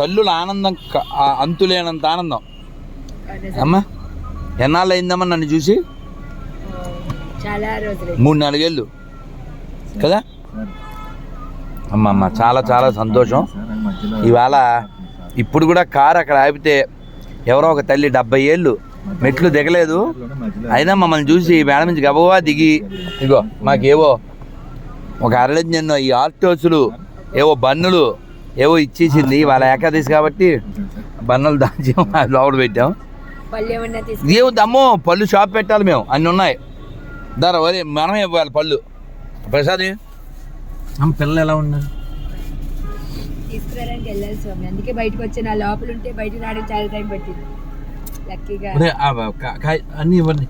తల్లుల ఆనందం అంతులేనంత ఆనందం. అమ్మా ఎన్నాళ్ళు అయిందమ్మా నన్ను చూసి? మూడు నాలుగేళ్ళు. కదా? అమ్మ అమ్మ చాలా చాలా సంతోషం. ఇవాళ ఇప్పుడు కూడా కారు అక్కడ ఆపితే ఎవరో ఒక తల్లి డెబ్బై ఏళ్ళు. మెట్లు దిగలేదు. అయినా మమ్మల్ని చూసి మేడం నుంచి గబగబా దిగి ఇగో మాకేవో ఒక అరడజన్ ఈ ఆర్టోసులు ఏవో బన్నులు ఏవో ఇచ్చేసింది వాళ్ళ ఏకాదశి కాబట్టి బన్నులు దాచి లోపల పెట్టాం. పళ్ళు ఏమన్నా తీసుకు ఏమో దమ్మో పళ్ళు షాప్ పెట్టాలి మేము. అన్ని ఉన్నాయి. దారా వరే మనమే ఇవ్వాలి పళ్ళు. ప్రసాద్ అమ్మ పిల్లలు ఎలా ఉన్నారు? తీసుకురావడానికి వెళ్ళాలి స్వామి. అందుకే బయటకు వచ్చి నా లోపల ఉంటే బయట రావడానికి చాలా టైం పట్టింది. లక్కీగా. ఒరే, ఆ బా- కా- కాయ్ అన్నీ ఇవ్వండి.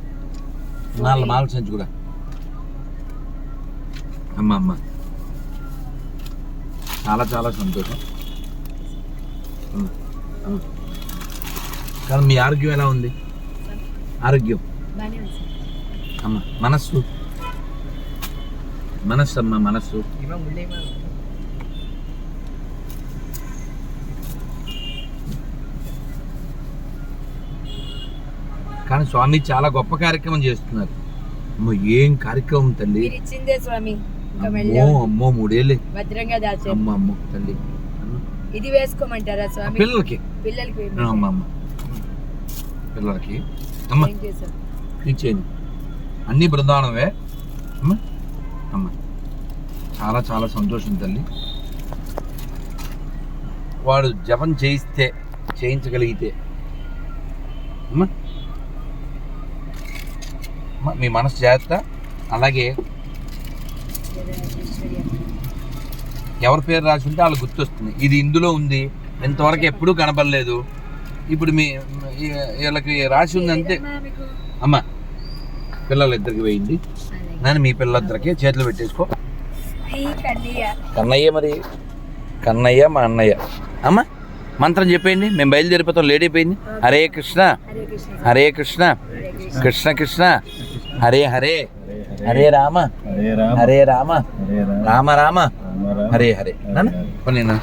నాలుగు మాల సంచి కూడా. అమ్మ అమ్మ. చాలా చాలా సంతోషం. కానీ మీ ఆరోగ్యం ఎలా ఉంది? ఆరోగ్యం. అమ్మ మనస్సు. మనస్సు అమ్మ మనస్సు. కానీ స్వామి చాలా గొప్ప కార్యక్రమం చేస్తున్నారు. అమ్మో ఏం కార్యక్రమం తల్లి? ఇచ్చిందే స్వామి. అమ్మో అమ్మో మూడేళ్ళు. భద్రంగా దాచారు అమ్మ అమ్మో తల్లి. ఇది వేసుకోమంటారా స్వామి? పిల్లలకి? పిల్లలకి అమ్మ అమ్మ. పిల్లలకి. అమ్మ. ఇచ్చేయండి అన్ని బృందావనమే అమ్మ. అమ్మ. చాలా చాలా సంతోషం తల్లి. వాడు జపం చేయిస్తే చేయించగలిగితే. అమ్మ, మీ మనసు జాగ్రత్త. అలాగే ఎవరి పేరు రాసి ఉంటే వాళ్ళు గుర్తొస్తుంది. ఇది ఇందులో ఉంది. ఇంతవరకు ఎప్పుడూ కనపడలేదు ఇప్పుడు మీ వీళ్ళకి రాసి ఉంది అంతే. అమ్మ పిల్లలిద్దరికి వేయింది నేను మీ పిల్లలిద్దరికి చేతులు పెట్టేసుకో. కన్నయ్య మరి. కన్నయ్య మా అన్నయ్య. అమ్మ మంత్రం చెప్పేయండి. మేము బయలుదేరిపోతాం. లేట్ అయిపోయింది. హరే కృష్ణ. హరే కృష్ణ. కృష్ణ కృష్ణ. హరే హరే. హరే రామ. హరే రామ. రామ. రామ. హరే హరే. నాన్న నాన్న.